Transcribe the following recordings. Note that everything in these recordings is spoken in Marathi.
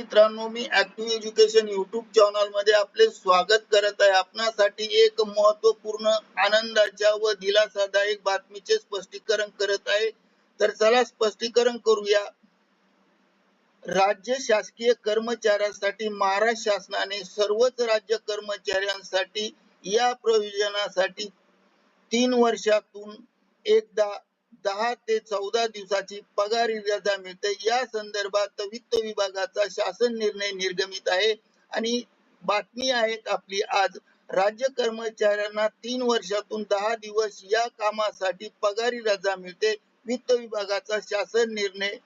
मित्रांनो मी ऍक्टिव्ह एज्युकेशन युट्यूब चॅनलमध्ये आपले स्वागत करत आहे. आपणासाठी एक महत्त्वपूर्ण आनंदाच्या व दिलासादायक बातमीचे स्पष्टीकरण करत आहे. तर चला स्पष्टीकरण करूया. राज्य शासकीय कर्मचाऱ्यांसाठी महाराष्ट्र शासनाने सर्वच राज्य कर्मचाऱ्यांसाठी या प्रयोजनासाठी तीन वर्षातून एकदा दहा ते चौदा दिवसाची पगार रजा मिळते. या संदर्भात वित्त विभागाचा शासन निर्णय निर्गमित आहे. आणि बातमी आहेत आपली आज राज्य कर्मचाऱ्यांना तीन वर्षातून दहा दिवस या कामासाठी पगारी रजा मिळते. वित्त विभागाचा शासन निर्णय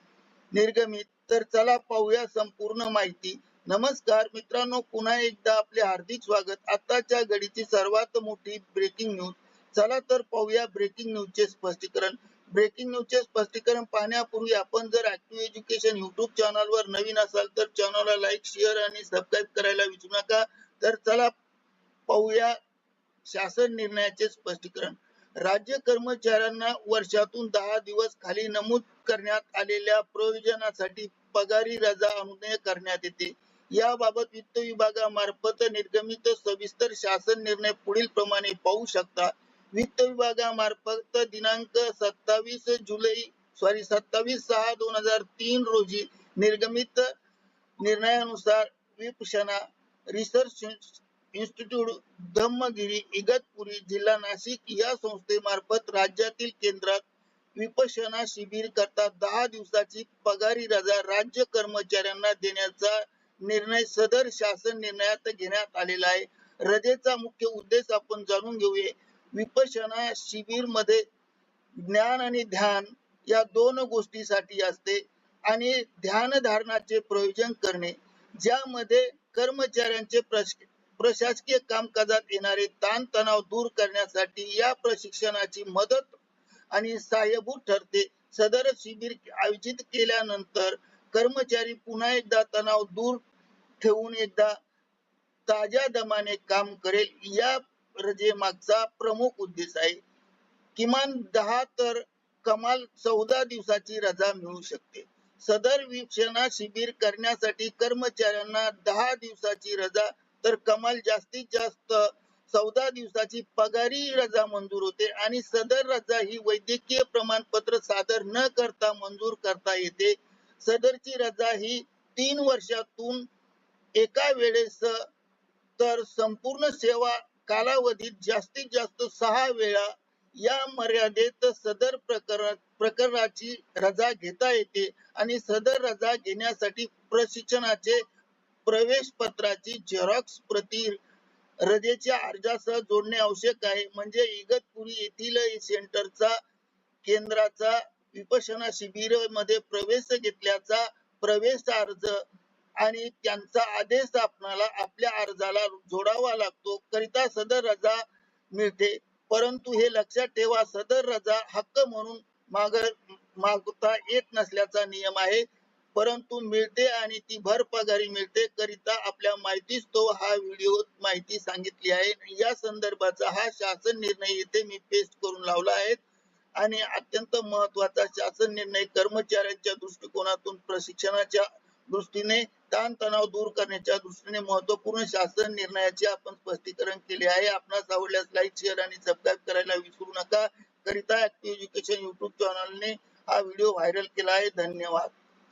निर्गमित. तर चला पाहूया संपूर्ण माहिती. नमस्कार मित्रांनो पुन्हा एकदा आपले हार्दिक स्वागत. आताच्या घडीची सर्वात मोठी ब्रेकिंग न्यूज चला तर पाहूया ब्रेकिंग न्यूजचे स्पष्टीकरण. ब्रेकिंग न्यूजचे स्पष्टीकरण पाहण्यापूर्वी आपण जर ऍक्टिव्ह एज्युकेशन युट्यूब चॅनल वर नवीन असाल तर चॅनलला लाईक शेअर आणि सबस्क्राईब करायला विसरू नका. तर चला पाहूया शासन निर्णयाचे स्पष्टीकरण. राज्य कर्मचाऱ्यांना वर्षातून दहा दिवस खाली नमूद करण्यात आलेल्या प्रयोजनासाठी पगारी रजा अनुदय करण्यात येते. याबाबत वित्त विभागामार्फत निर्गमित सविस्तर शासन निर्णय पुढील प्रमाणे पाहू शकता. वित्त विभागामार्फत दिनांक सत्तावीस जुलै सॉरी सत्तावीस सहा दोन हजार तीन रोजी निर्गमित निर्णयानुसार विपशना रिसर्च इन्स्टिट्यूट धम्मगिरी इगतपुरी जिल्हा नाशिक या संस्थेमार्फत राज्यातील केंद्रात विपशना शिबिर करता दहा दिवसाची पगारी रजा राज्य कर्मचाऱ्यांना देण्याचा निर्णय सदर शासन निर्णयात घेण्यात आलेला आहे. रजेचा मुख्य उद्देश आपण जाणून घेऊया. विपशना शिबिरमध्ये ज्ञान आणि ध्यान या दोन गोष्टीसाठी असते आणि ध्यान धारणाचे प्रयोजन करणे ज्यामध्ये कर्मचाऱ्यांचे प्रशासकीय कामकाजात येणारे ताणतणाव दूर करण्यासाठी या प्रशिक्षणाची मदत आणि सहाय्यभूत ठरते. सदर शिबिर आयोजित केल्यानंतर कर्मचारी पुन्हा एकदा तणाव दूर ठेवून एकदा ताज्या दमाने काम करेल. या रजे मागचा प्रमुख उद्देश आहे किमान दहा तर कमाल चौदा दिवसाची रजा मिळू शकते. सदर विपशना शिबिर करण्यासाठी कर्मचाऱ्यांना दहा दिवसाची रजा तर कमाल जास्तीत जास्त चौदा दिवसाची पगारी रजा मंजूर होते आणि सदर रजा ही वैद्यकीय प्रमाणपत्र सादर न करता मंजूर करता येते. सदरची रजा ही तीन वर्षातून एका वेळेस तर संपूर्ण सेवा कालावधीत जास्तीत जास्त सहा वेळा या मर्यादेत सदर प्रकरण प्रकरणाची रजा घेता येते आणि सदर रजा घेण्यासाठी प्रशिक्षणाचे प्रवेश पत्राची झेरॉक्स प्रती रजेच्या अर्जासह जोडणे आवश्यक आहे. म्हणजे इगतपुरी येथील सेंटरचा केंद्राचा विपशना शिबिरमध्ये प्रवेश घेतल्याचा प्रवेश अर्ज आणि त्यांचा आदेश आपणाला आपल्या अर्जाला जोडावा लागतो. करिता सदर रजा मिळते. परंतु हे लक्षात ठेवा सदर रजा हक्क म्हणून माग मागता येत नसल्याचा नियम आहे. परंतु मिळते आणि ती भर पगारी मिळते. करिता आपल्या माहितीच तो हा व्हिडिओ माहिती सांगितली आहे. या संदर्भाचा हा शासन निर्णय येथे मी पेस्ट करून लावला आहे. आणि अत्यंत महत्त्वाचा शासन निर्णय कर्मचाऱ्यांच्या दृष्टिकोनातून प्रशिक्षणाच्या दृष्टीने ताण तणाव दूर करण्याच्या दृष्टीने महत्त्वपूर्ण शासन निर्णयाचे आपण स्पष्टीकरण केले आहे. आपणास आवडल्यास लाईक शेअर आणि सबस्क्राईब करायला विसरू नका. करिता ऍक्टिव्ह एज्युकेशन युट्यूब चॅनलने हा व्हिडिओ व्हायरल केला आहे. धन्यवाद.